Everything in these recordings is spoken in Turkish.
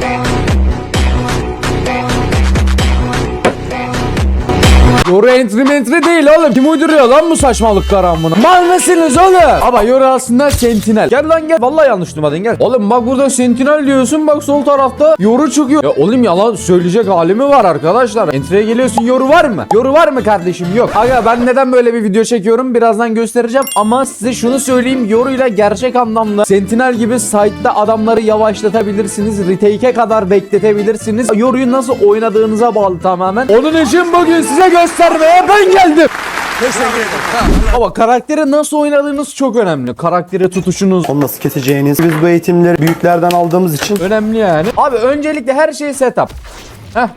dance. Yoru entry mentry değil oğlum. Kim uyduruyor lan bu saçmalıkları amına? Mal mısınız oğlum? Ama yoru aslında sentinel. Gel lan gel. Vallahi yanlış duymadın gel. Oğlum bak burada sentinel diyorsun. Bak sol tarafta yoru çıkıyor. Ya oğlum yalan söyleyecek hali mi var arkadaşlar? Entry'e geliyorsun yoru var mı? Yoru var mı kardeşim? Yok. Aga ben neden böyle bir video çekiyorum? Birazdan göstereceğim. Ama size şunu söyleyeyim. Yoruyla gerçek anlamda sentinel gibi site'da adamları yavaşlatabilirsiniz. Retake'e kadar bekletebilirsiniz. Yoruyu nasıl oynadığınıza bağlı tamamen. Onun için bugün size göstermeye ben geldim. Ama karakteri nasıl oynadığınız çok önemli. Karakteri tutuşunuz Onu nasıl keseceğiniz. Biz bu eğitimleri büyüklerden aldığımız için önemli yani. Abi öncelikle her şey setup. Heh.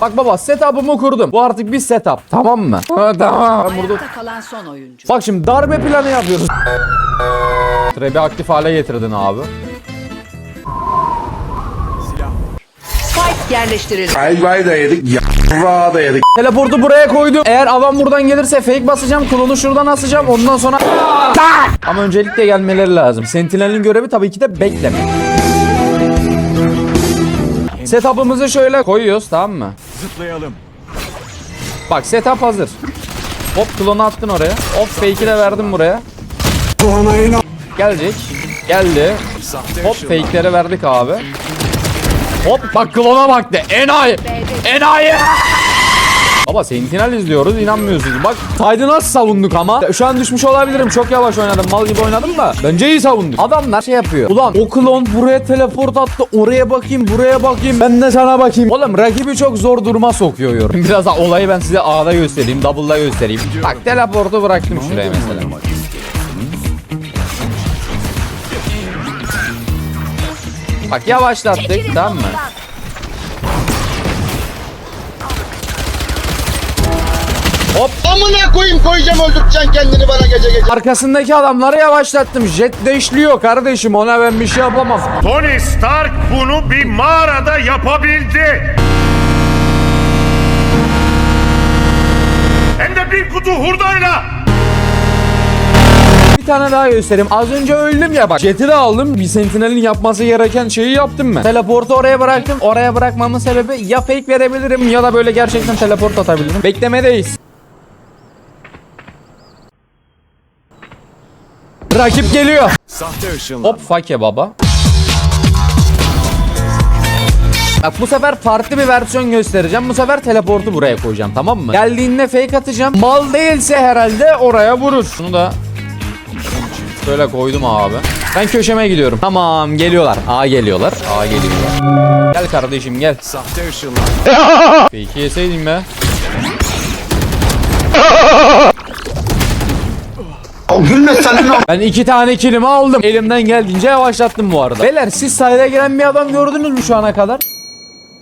Bak baba setup'ımı kurdum. Bu artık bir setup. Tamam mı? Ha, tamam. Ben burada... Ayakta kalan son oyuncu. Bak şimdi darbe planı yapıyoruz. Trebi aktif hale getirdin abi. Yerleştirildi. Ayvayı da yedik, yarrağı da yedik. Teleportu buraya koydum. Eğer adam buradan gelirse fake basacağım. Klonu şuradan asacağım. Ondan sonra... Ama öncelikle gelmeleri lazım. Sentinel'in görevi tabii ki de bekleme. Setup'ımızı şöyle koyuyoruz tamam mı? Zıplayalım. Bak setup hazır. Hop klonu attın oraya. Hop fake'i de verdim buraya. Gelecek. Geldi. Hop fake'leri verdik abi. Hop bak klona bak de. Enayi. Enayi. Baba Sentinel izliyoruz inanmıyorsunuz. Bak Tide'ı nasıl savunduk ama. Şu an düşmüş olabilirim. Çok yavaş oynadım. Mal gibi oynadım da. Bence iyi savunduk. Adamlar şey yapıyor. Ulan o klon buraya teleport attı. Oraya bakayım buraya bakayım. Ben de sana bakayım. Oğlum rakibi çok zor duruma sokuyor yorum. Biraz da olayı ben size A'da göstereyim. Double'da göstereyim. Bak teleportu bıraktım şuraya mesela. Bak yavaşlattık tamam mı? Hop Amına koyayım koyacağım öldüreceksin kendini bana gece gece. arkasındaki adamları yavaşlattım. Jet deşliyor kardeşim ona ben bir şey yapamam. Tony Stark bunu bir mağarada yapabildi. Hem de bir kutu hurdayla. Bir tane daha göstereyim. Az önce öldüm ya bak. Jet'i de aldım. Bir sentinelin yapması gereken şeyi yaptım ben. Teleportu oraya bıraktım. Oraya bırakmamın sebebi ya fake verebilirim ya da böyle gerçekten teleport atabilirim. Beklemedeyiz. Rakip geliyor. Sahte ışınlar. Hop fake baba. Bak bu sefer farklı bir versiyon göstereceğim. Bu sefer teleportu buraya koyacağım tamam mı? Geldiğinde fake atacağım. Mal değilse herhalde oraya vurur. Şunu da şöyle koydum abi. Ben köşeme gidiyorum. Tamam geliyorlar. A geliyorlar. A geliyorlar. Gel kardeşim gel. Sahte ışınlar. Peki yeseydin be. Ben iki tane kilimi aldım. Elimden geldiğince yavaşlattım bu arada. Beyler siz sahile giren bir adam gördünüz mü şu ana kadar?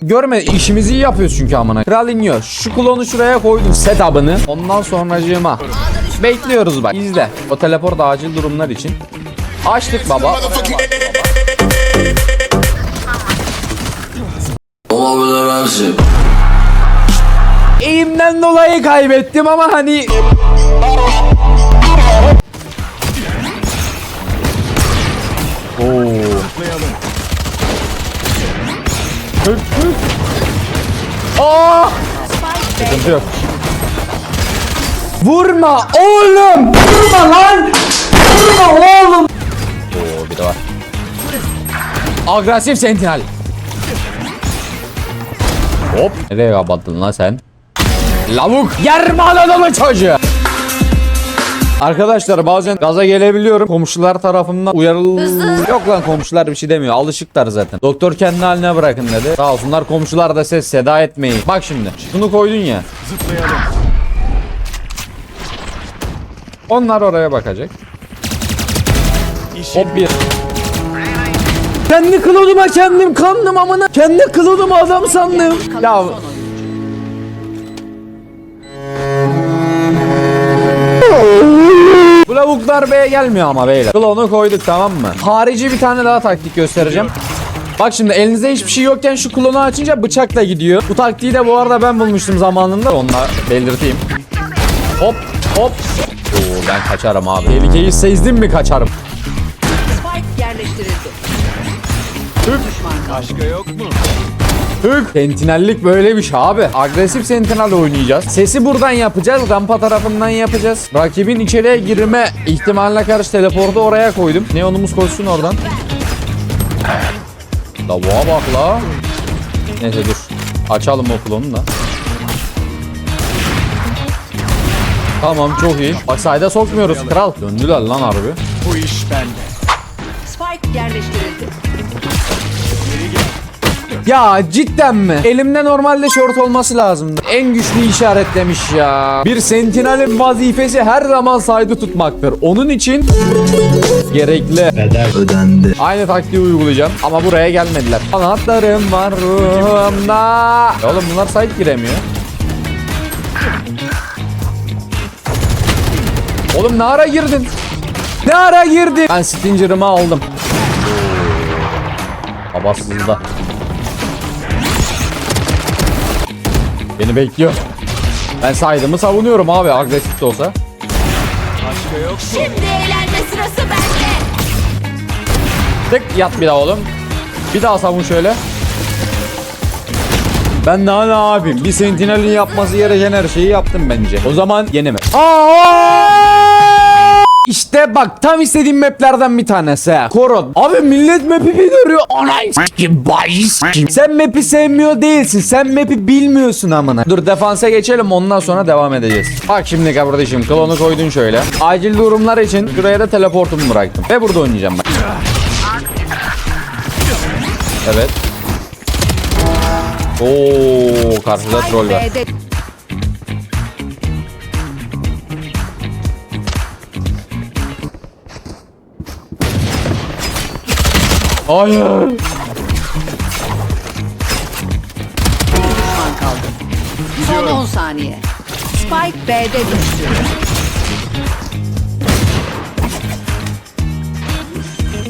Görme işimizi iyi yapıyoruz çünkü amına. Kral iniyor. Şu klonu şuraya koydum setup'ını. Ondan sonracığıma. Bekliyoruz bak. İzle. O teleport acil durumlar için. Açtık baba. Eğimden dolayı kaybettim ama hani Tık tık. Aa! Sıkıntı yok. Vurma oğlum! Vurma lan! Vurma oğlum! Oo bir de var. Agresif sentinel. Hop. Nereye kapattın lan sen? Lavuk. Yerme adamı çocuğu. Arkadaşlar bazen gaza gelebiliyorum. Komşular tarafından uyarıl... Yok lan komşular bir şey demiyor. Alışıklar zaten. Doktor kendi haline bırakın dedi. Sağ olsunlar komşular da ses seda etmeyin. Bak şimdi. Şunu koydun ya. Zıplayalım. Onlar oraya bakacak. İşin Hop bir. Kendi klonuma kendim kandım amına. Kendi klonuma adam sandım. Ya B'ye gelmiyor ama beyler. Klonu koyduk tamam mı? Harici bir tane daha taktik göstereceğim. Bak şimdi elinizde hiçbir şey yokken şu klonu açınca bıçakla gidiyor. Bu taktiği de bu arada ben bulmuştum zamanında. Onunla belirteyim. Hop hop. Oo ben kaçarım abi. Tehlikeyi sezdim mi kaçarım. Spike yerleştirildi. Başka yok mu? Hık. Sentinellik böyle bir şey abi. Agresif sentinel oynayacağız. Sesi buradan yapacağız. Rampa tarafından yapacağız. Rakibin içeriye girme ihtimaline karşı teleportu oraya koydum. Neonumuz koşsun oradan. Lavuğa bak la. Neyse dur. Açalım o klonu da. Tamam çok iyi. Bak sayda sokmuyoruz kral. Döndüler lan harbi. Bu iş bende. Spike yerleştirildi. Ya cidden mi? Elimde normalde şort olması lazımdı. En güçlü işaretlemiş ya. Bir sentinelin vazifesi her zaman saydı tutmaktır. Onun için gerekli. Bedel ödendi. Aynı taktiği uygulayacağım ama buraya gelmediler. Anahtarım var ruhumda. Oğlum bunlar site giremiyor. Oğlum ne ara girdin? Ne ara girdin? Ben Stinger'ımı aldım. Babasızda. Beni bekliyor. Ben saydığımı savunuyorum abi agresif de olsa. Başka yok mu? Şimdi eğlenme sırası bende. Tık yat bir daha oğlum. Bir daha savun şöyle. Ben daha ne yapayım? Bir sentinelin yapması gereken her şeyi yaptım bence. O zaman yeneme. Aa! İşte bak tam istediğim maplerden bir tanesi. Koron. Abi millet map'i bir görüyor. Anay s**kim bahis kim. Sen map'i sevmiyor değilsin. Sen map'i bilmiyorsun amına. Dur defansa geçelim ondan sonra devam edeceğiz. Bak şimdi kardeşim klonu koydun şöyle. Acil durumlar için şuraya da teleportumu bıraktım. Ve burada oynayacağım bak. Evet. Oo karşıda troll var. Hayır. düşman kaldı. Son 10 saniye. Spike B'de düştü.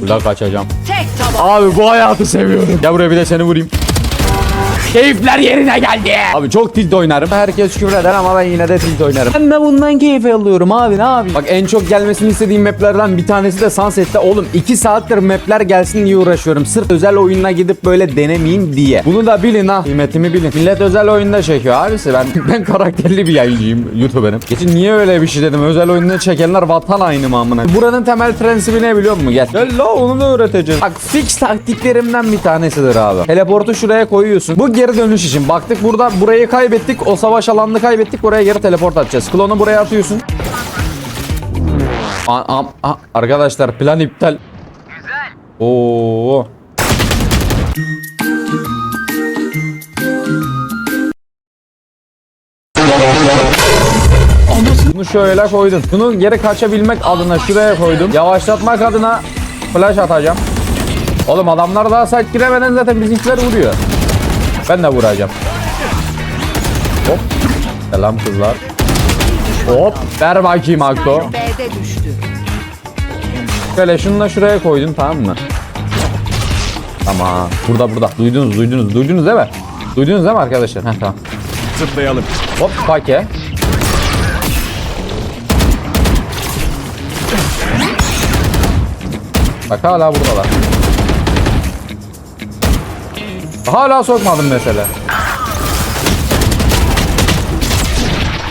Burada kaçacağım. Tek taban. Abi bu hayatı seviyorum. Gel buraya bir de seni vurayım. Keyifler yerine geldi. Abi çok tilt oynarım. Herkes küfür eder ama ben yine de tilt oynarım. Ben de bundan keyif alıyorum abi ne yapayım. Bak en çok gelmesini istediğim maplerden bir tanesi de Sunset'te. Oğlum 2 saattir mapler gelsin diye uğraşıyorum. Sırf özel oyununa gidip böyle denemeyeyim diye. Bunu da bilin ha. Kıymetimi bilin. Millet özel oyunda çekiyor abisi. Ben ben karakterli bir yayıncıyım YouTuber'ım. Geçin niye öyle bir şey dedim. Özel oyunda çekenler vatan aynı mı amına. Buranın temel prensibi ne biliyor musun? Gel. Gel la onu da öğreteceğiz. Bak fix taktiklerimden bir tanesidir abi. Teleportu şuraya koyuyorsun. Bu geri dönüş için. Baktık burada burayı kaybettik. O savaş alanını kaybettik. Buraya geri teleport atacağız. Klonu buraya atıyorsun. A- a- a- arkadaşlar plan iptal. Güzel. Oo. Bunu şöyle koydun. Bunu geri kaçabilmek adına şuraya koydum. Yavaşlatmak adına flash atacağım. Oğlum adamlar daha site giremeden zaten bizimkiler vuruyor. Ben de vuracağım. Hop. Selam kızlar. Hop. Ver bakayım Akto. Şöyle şunu da şuraya koydum tamam mı? Tamam. Burada burada. Duydunuz duydunuz. Duydunuz değil mi? Duydunuz değil mi arkadaşlar? Heh tamam. Zıplayalım. Hop pake. Bak hala buradalar. Hala sokmadım mesela.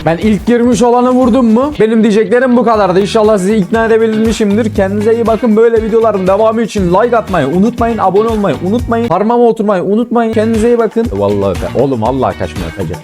Ben ilk girmiş olanı vurdum mu? Benim diyeceklerim bu kadardı. İnşallah sizi ikna edebilmişimdir. Kendinize iyi bakın. Böyle videoların devamı için like atmayı unutmayın. Abone olmayı unutmayın. Parmağıma oturmayı unutmayın. Kendinize iyi bakın. Vallahi oğlum Allah kaçmıyor kaçacak.